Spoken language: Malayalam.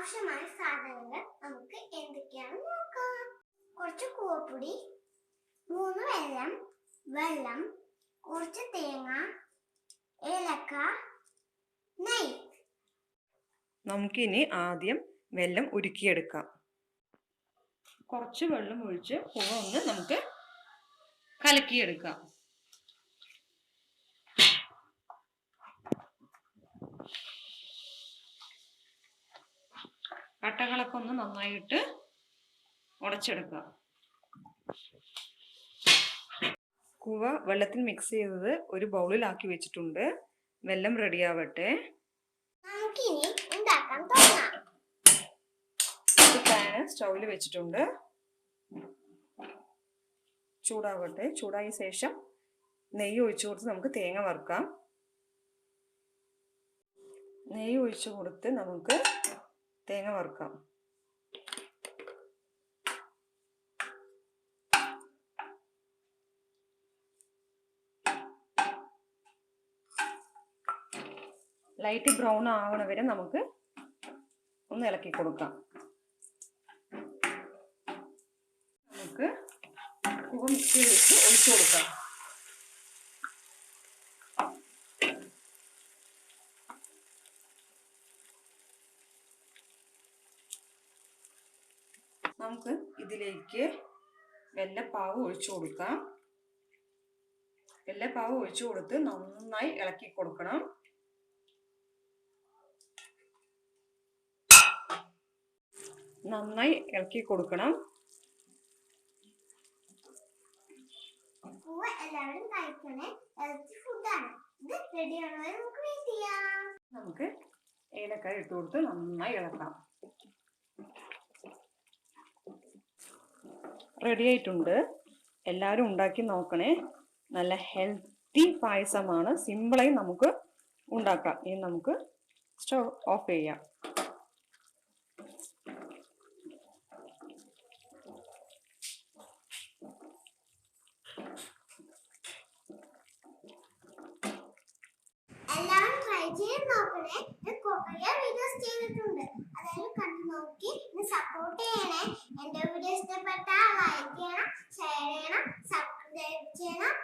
ആവശ്യമായ സാധനങ്ങൾ നമുക്ക് എന്തൊക്കെയാണെന്ന് നോക്കാം. കുറച്ച് കൂവപ്പൊടി മൂന്ന് വെള്ളം വെള്ളം കുറച്ച് തേങ്ങ ഏലക്ക നെയ് നമുക്കിനി ആദ്യം വെള്ളം ഉരുക്കിയെടുക്കാം. കുറച്ച് വെള്ളം ഒഴിച്ച് പുക ഒന്ന് നമുക്ക് കലക്കിയെടുക്കാം. കട്ടകളൊക്കെ ഒന്ന് നന്നായിട്ട് ഉടച്ചെടുക്കുക. കൂവ വെള്ളത്തിൽ മിക്സ് ചെയ്തത് ഒരു ബൗളിലാക്കി വെച്ചിട്ടുണ്ട്. വെല്ലം റെഡിയാവട്ടെ നമുക്കിനി ഉണ്ടാക്കാൻ തുടങ്ങാം. ഒരു പാന് സ്റ്റൗവിൽ വെച്ചിട്ടുണ്ട്. ചൂടാവട്ടെ. ചൂടായ ശേഷം നെയ്യ് ഒഴിച്ചു കൊടുത്ത് നമുക്ക് തേങ്ങ വറുക്കാം. നെയ്യ് ഒഴിച്ചു കൊടുത്ത് നമുക്ക് തേങ്ങ വറുക്കാം. ലൈറ്റ് ബ്രൗൺ ആവണ വരെ നമുക്ക് ഒന്ന് ഇളക്കി കൊടുക്കാം. നമുക്ക് കുവ ഒഴിച്ചു കൊടുക്കാം. നമുക്ക് ഇതിലേക്ക് വെല്ലപ്പാവ് ഒഴിച്ചു കൊടുക്കാം. വെല്ലപ്പാവ് ഒഴിച്ചു കൊടുത്ത് നന്നായി ഇളക്കി കൊടുക്കണം. നന്നായി ഇളക്കി കൊടുക്കണം. പൂവ് എല്ലാവരും കഴിക്കണേ. ഹെൽത്തി ഫുഡാണ് ഇത് നമുക്ക് ഏലക്കായ ഇട്ട് കൊടുത്ത് നന്നായി ഇളക്കാം. റെഡി ആയിട്ടുണ്ട്. എല്ലാവരും ഉണ്ടാക്കി നോക്കണേ. നല്ല ഹെൽത്തി പായസമാണ്. സിമ്പിളായി നമുക്ക് ഉണ്ടാക്കാം. ഇനി നമുക്ക് സ്റ്റവ് ഓഫ് ചെയ്യാം. ട്രൈ ചെയ്ത് നോക്കണേ. ഞാൻ കുറേ വീഡിയോസ് ചെയ്തിട്ടുണ്ട്. അതായത് കണ്ടു നോക്കി. സപ്പോർട്ട് ചെയ്യണേ. ഷെയർ ചെയ്യണം സബ്സ്ക്രൈബ് ചെയ്യണം.